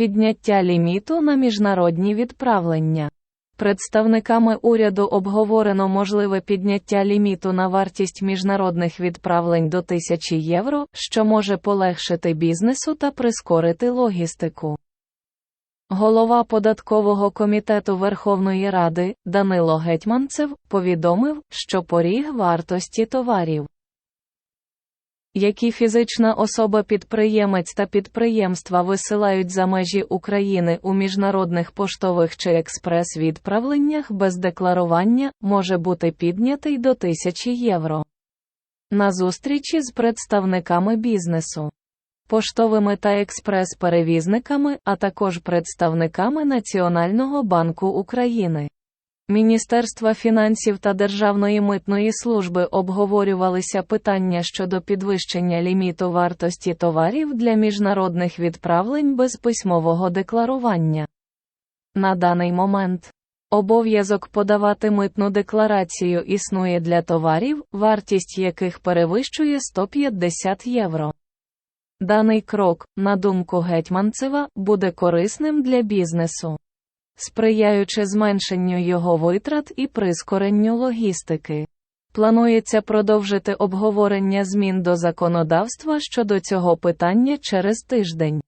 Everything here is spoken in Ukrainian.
Підняття ліміту на міжнародні відправлення. Представниками уряду обговорено можливе підняття ліміту на вартість міжнародних відправлень до 1000 євро, що може полегшити бізнесу та прискорити логістику. Голова податкового комітету Верховної Ради Данило Гетьманцев повідомив, що поріг вартості товарів, які фізична особа-підприємець та підприємства висилають за межі України у міжнародних поштових чи експрес-відправленнях без декларування, може бути піднятий до 1000 євро. На зустрічі з представниками бізнесу, поштовими та експрес-перевізниками, а також представниками Національного банку України. Міністерства фінансів та Державної митної служби обговорювалися питання щодо підвищення ліміту вартості товарів для міжнародних відправлень без письмового декларування. На даний момент обов'язок подавати митну декларацію існує для товарів, вартість яких перевищує 150 євро. Даний крок, на думку Гетьманцева, буде корисним для бізнесу сприяючи зменшенню його витрат і прискоренню логістики. Планується продовжити обговорення змін до законодавства щодо цього питання через тиждень.